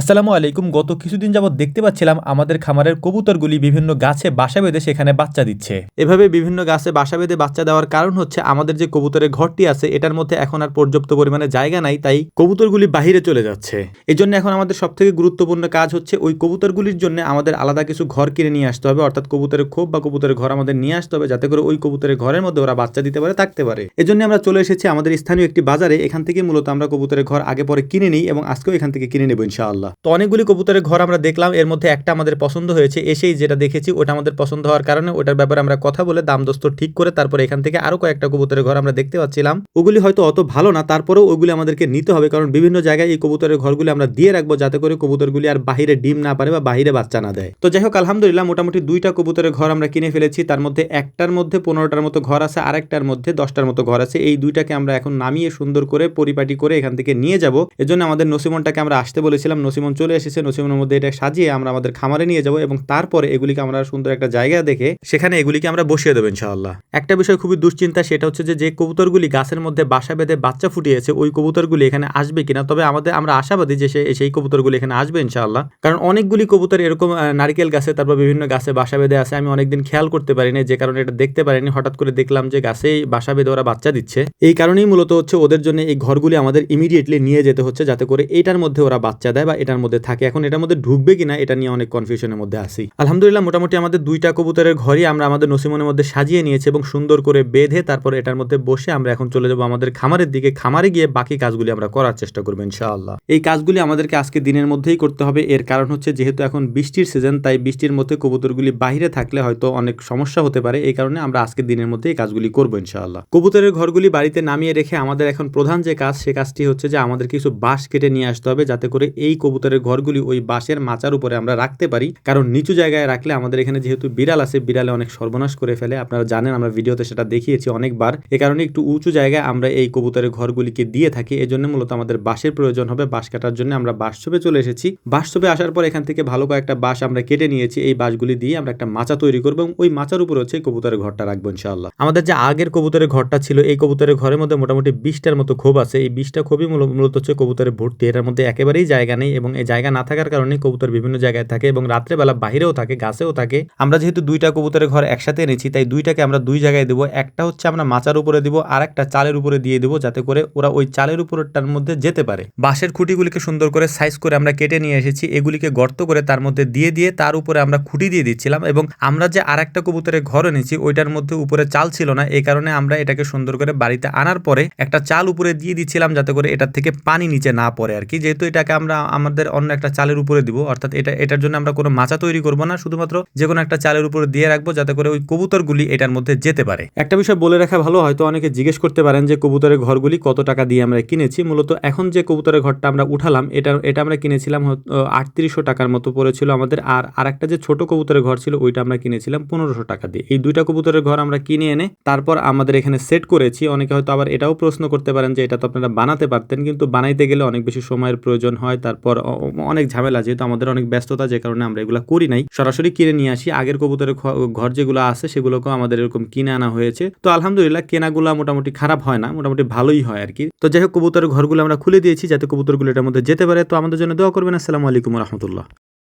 আসসালামু আলাইকুম। গত কিছুদিন যাবত দেখতে পাচ্ছিলাম আমাদের খামারের কবুতরগুলি বিভিন্ন গাছে বাসা বেঁধে সেখানে বাচ্চা দিচ্ছে। এভাবে বিভিন্ন গাছে বাসা বেঁধে বাচ্চা দেওয়ার কারণ হচ্ছে আমাদের যে কবুতরের ঘরটি আছে, এটার মধ্যে এখন আর পর্যাপ্ত পরিমাণে জায়গা নাই, তাই কবুতরগুলি বাহিরে চলে যাচ্ছে। এই জন্য এখন আমাদের সব থেকে গুরুত্বপূর্ণ কাজ হচ্ছে ওই কবুতরগুলির জন্য আমাদের আলাদা কিছু ঘর কিনে নিয়ে আসতে হবে, অর্থাৎ কবুতরের খোপ বা কবুতরের ঘর আমাদের নিয়ে আসতে হবে, যাতে করে ওই কবুতরের ঘরের মধ্যে ওরা বাচ্চা দিতে পারে, থাকতে পারে। এজন্য আমরা চলে এসেছি আমাদের স্থানীয় একটি বাজারে, এখান থেকে মূলত আমরা কবুতরের ঘর আগে পরে কিনে নিই এবং আজকেও এখান থেকে কিনে নেব ইনশাআল্লাহ। তো অনেকগুলি কবুতরের ঘর আমরা দেখলাম, এর মধ্যে একটা আমাদের পছন্দ হয়েছে, এসেই যেটা দেখেছি ওটা আমাদের পছন্দ হওয়ার কারণে ওটার ব্যাপারে আমরা কথা বলে দাম দস্ত ঠিক করে তারপরে এখান থেকে আরও কয়েকটা কবুতরের ঘর আমরা দেখতে পাচ্ছিলাম। ওগুলি হয়তো অত ভালো না, তারপরেও ওগুলি আমাদেরকে নিতে হবে কারণ বিভিন্ন জায়গায় এই কবুতরের ঘরগুলি আমরা দিয়ে রাখব যাতে করে কবুতরগুলি আর বাহিরে ডিম না পারে বা বাহিরে বাচ্চা না দেয়। তো যাই হোক, আলহামদুলিল্লাহ মোটামুটি দুইটা কবুতরের ঘর আমরা কিনে ফেলেছি, তার মধ্যে একটার মধ্যে পনেরোটার মতো ঘর আছে, আরেকটার মধ্যে দশটার মতো ঘর আছে। এই দুইটাকে আমরা এখন নামিয়ে সুন্দর করে পরিপাটি করে এখান থেকে নিয়ে যাব। এজন্য আমাদের নসিমনটাকে আমরা আসতে বলেছিলাম, নসিমন চলে এসেছে। নসিমনের মধ্যে এটা সাজিয়ে আমরা আমাদের খামারে নিয়ে যাব এবং তারপরে এগুলিকে আমরা সুন্দর একটা জায়গা দেখে সেখানে এগুলিকে আমরা বসিয়ে দেবো ইনশাআল্লাহ। একটা বিষয় খুবই দুশ্চিন্তা, সেটা হচ্ছে যে কবুতরগুলি গাছের মধ্যে বাসা বেঁধে বাচ্চা ফুটিয়েছে, ওই কবুতরগুলি এখানে আসবে কিনা? তবে আমাদের, আমরা আশাবাদী যে সেই কবুতরগুলি এখানে আসবে ইনশাআল্লাহ। কারণ অনেকগুলি কবুতর এরকম নারকেল গাছে, তারপর বিভিন্ন গাছে বাসা বেঁধে আছে, আমি অনেকদিন খেয়াল করতে পারিনি, যে কারণে এটা দেখতে পারিনি। হঠাৎ করে দেখলাম যে গাছেই বাসা বেঁধে ওরা বাচ্চা দিচ্ছে। এই কারণেই মূলত হচ্ছে ওদের জন্য এই ঘরগুলি আমাদের ইমিডিয়েটলি নিয়ে যেতে হচ্ছে, যাতে করে এটার মধ্যে ওরা বাচ্চা দেয় বা এটার মধ্যে থাকে। এখন এটার মধ্যে ঢুকবে কিনা, এটা নিয়ে অনেক কনফিউশনের মধ্যে আসি আলহামদুলিল্লাহ, মোটামুটি আমাদের দুইটা কবুতরের ঘরই আমরা আমাদের নসিমনের মধ্যে সাজিয়ে নিয়েছি এবং সুন্দর করে বেঁধে তারপর এটার মধ্যে বসে আমরা এখন চলে যাব আমাদের খামারের দিকে। খামারে গিয়ে বাকি কাজগুলি আমরা করার চেষ্টা করব, ইনশাআল্লাহ। এই কাজগুলি আমাদেরকে আজকে দিনের মধ্যেই করতে হবে। এর কারণ হচ্ছে, যেহেতু এখন বৃষ্টির সিজন তাই বৃষ্টির মধ্যে কবুতরগুলি বাইরে থাকলে হয়তো অনেক সমস্যা হতে পারে। এই কারণে আমরা আজকে দিনের মধ্যে এই কাজগুলি করব, ইনশাআল্লাহ। কবুতরের ঘরগুলি বাড়িতে নামিয়ে রেখে আমাদের এখন প্রধান যে কাজ, সে কাজটি হচ্ছে যে আমাদের কিছু বাঁশ কেটে নিয়ে আসতে হবে, যাতে করে এই কবুতরের ঘরগুলি ওই বাঁশের মাচার উপরে আমরা রাখতে পারি। কারণ নিচু জায়গায় রাখলে আমাদের এখানে যেহেতু বিড়াল আছে, বিড়ালে অনেক সর্বনাশ করে ফেলে। আপনারা জানেন, আমরা ভিডিওতে সেটা দেখিয়েছি অনেকবার। এ কারণে একটু উঁচু জায়গায় আমরা এই কবুতরের ঘরগুলিকে দিয়ে থাকি। এজন্য মূলত আমাদের বাঁশের প্রয়োজন হবে। বাঁশ কাটার জন্য আমরা বাঁশছবে চলে এসেছি। বাঁশছবে আসার পর এখান থেকে ভালো কয়েকটা বাঁশ আমরা কেটে নিয়েছি। এই বাঁশগুলি দিয়ে আমরা একটা মাচা তৈরি করব এবং ওই মাচার উপর হচ্ছে কবুতরের ঘরটা রাখব ইনশাআল্লাহ। আমাদের যে আগের কবুতরের ঘরটা ছিল, এই কবুতরের ঘরের মধ্যে মোটামুটি বিশটার মতো ক্ষোভ আছে। এই বিশটা ক্ষোভই মূলত হচ্ছে কবুতরের ভর্তি। এটার মধ্যে একেবারেই জায়গা নেই এবং এই জায়গা না থাকার কারণে কবুতর বিভিন্ন জায়গায় থাকে এবং রাত্রেবেলা বাইরেও থাকে, গাছেও থাকে। আমরা যেহেতু দুইটা কবুতরের ঘর একসাথে এনেছি, তাই দুইটাকে আমরা দুই জায়গায় দেবো। একটা হচ্ছে আমরা মাচার উপরে দিব আর একটা চালের উপরে দিয়ে দেবো যাতে করে ওরা ওই চালের উপরটার মধ্যে যেতে পারে। বাঁশের খুঁটিগুলিকে সুন্দর করে সাইজ করে আমরা কেটে নিয়ে এসেছি, এগুলিকে গর্ত করে তার মধ্যে দিয়ে দিয়ে তার উপরে আমরা খুঁটি দিয়ে দিচ্ছিলাম এবং আমরা যে আর একটা কবুতরের ঘর এনেছি, ওইটার মধ্যে উপরে চাল ছিল না এই কারণে আমরা এটাকে সুন্দর করে বাড়িতে আনার পরে একটা চাল উপরে দিয়ে দিচ্ছিলাম যাতে করে এটার থেকে পানি নিচে না পড়ে আর কি। যেহেতু এটাকে আমরা আমাদের অন্য একটা চালের উপরে দিব। অর্থাৎ এটা, এটার জন্য আমরা কোনো মাচা তৈরি করব না। শুধুমাত্র যে কোনো একটা চালের উপরে দিয়ে রাখব যাতে করে ওই কবুতরগুলি এটার মধ্যে যেতে পারে। একটা বিষয় বলে রাখা ভালো, হয়তো অনেকে জিজ্ঞেস করতে পারেন যে কবুতরের ঘরগুলি কত টাকা দিয়ে আমরা কিনেছি। মূলত এখন যে কবুতরের ঘরটা আমরা উঠালাম এটা এটা আমরা কিনেছিলাম আটত্রিশশো টাকার মতো পড়েছিল আমাদের। আর আরেকটা যে ছোট কবুতরের ঘর ছিল, ওইটা আমরা কিনেছিলাম পনেরোশো টাকা দিয়ে। এই দুইটা কবুতরের ঘর আমরা কিনে এনে তারপর আমাদের এখানে সেট করেছি। অনেকে হয়তো আবার এটাও প্রশ্ন করতে পারেন যে এটা তো আপনারা বানাতে পারতেন, কিন্তু বানাইতে গেলে অনেক বেশি সময়ের প্রয়োজন হয়। তারপর অনেক ঝামেলা, যেহেতু আমাদের অনেক ব্যস্ততা যে কারণে আমরা এগুলো করি নাই। সরাসরি কিনে নিয়ে আসি। আগের কবুতরের ঘর যেগুলো আছে সেগুলোকেও আমাদের এরকম কিনে আনা হয়েছে। তো আলহামদুলিল্লাহ কেনাগুলা মোটামুটি খারাপ হয় না, মোটামুটি ভালোই হয় আর কি তো যাই হোক, কবুতরের ঘরগুলো আমরা খুলে দিয়েছি যাতে কবুতরগুলো এটার মধ্যে যেতে পারে। তো আমাদের জন্য দোয়া করবেন। আসসালামু আলাইকুম রহমতুল্লাহ।